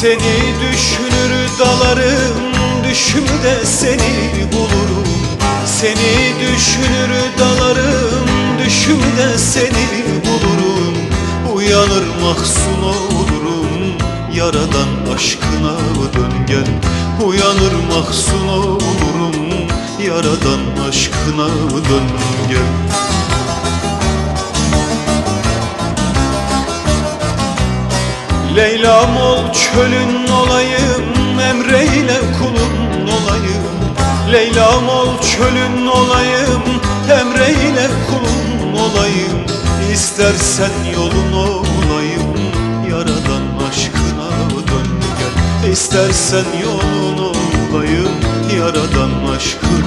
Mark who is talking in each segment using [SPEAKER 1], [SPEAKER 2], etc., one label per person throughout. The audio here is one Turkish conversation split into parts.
[SPEAKER 1] Seni düşünür dalarım Düşümde seni bulurum. Seni düşünür dalarım Düşümde seni bulurum. Uyanır mahzun olurum Yaradan aşkına dön gel. Uyanır mahzun olurum Yaradan aşkına dön gel Leyla'm ol çölün olayım Emreyle kulun olayım. Leyla'm ol çölün olayım Emreyle kulun olayım. İstersen yolun olayım Yaradan aşkına dön gel. İstersen yolun olayım Yaradan aşkına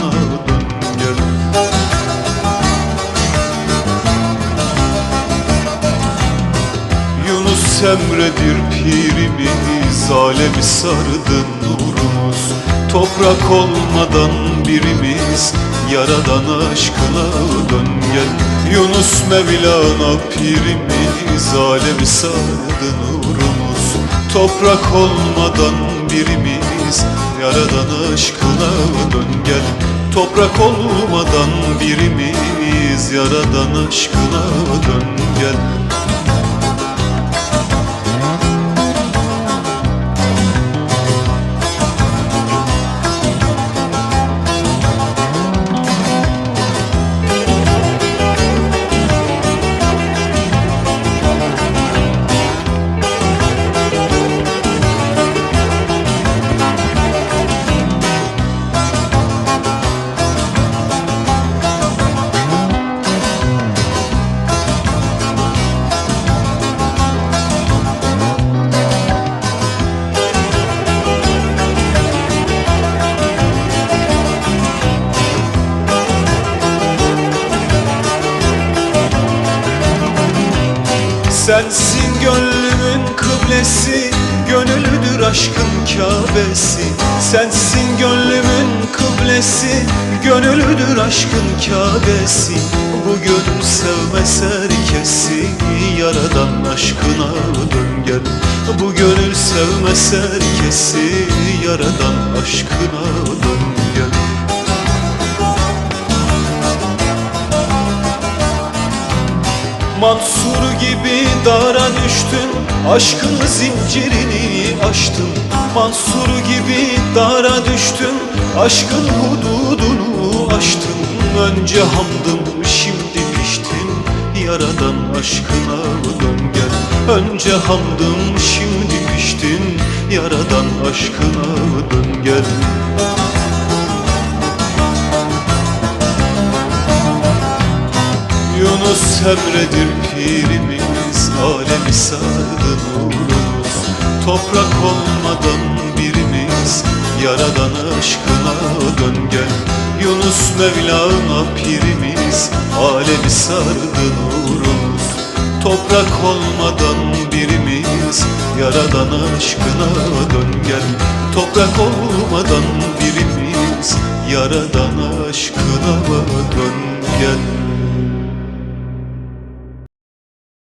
[SPEAKER 1] Yunus Emre'dir pirimiz Alemi sardı nurumuz. Toprak olmadan birimiz Yaradan aşkına dön gel. Yunus Mevlana pirimiz Alemi sardı nurumuz. Toprak olmadan birimiz Yaradan aşkına dön gel. Toprak olmadan birimiz Yaradan aşkına dön gel Sensin gönlümün kıblesi Gönüldür aşkın Kâbesi Sensin gönlümün kıblesi Gönüldür aşkın Kâbesi Bu gönül sevmez herkesi Yaradan aşkına dön gel. Bu gönül sevmez herkesi Yaradan aşkına dön Mansur gibi dara düştün Aşkın zincirini aştın. Mansur gibi dara düştün Aşkın hududunu aştın. Önce hamdım şimdi piştin Yaradan aşkına dön gel. Önce hamdım şimdi piştin Yaradan aşkına dön gel Yunus Emre'dir pirimiz Alemi sardı nurumuz Toprak olmadan birimiz Yaradan aşkına dön gel. Yunus Mevlana pirimiz Alemi sardı nurumuz Toprak olmadan birimiz Yaradan aşkına dön gel. Toprak olmadan birimiz Yaradan aşkına dön gel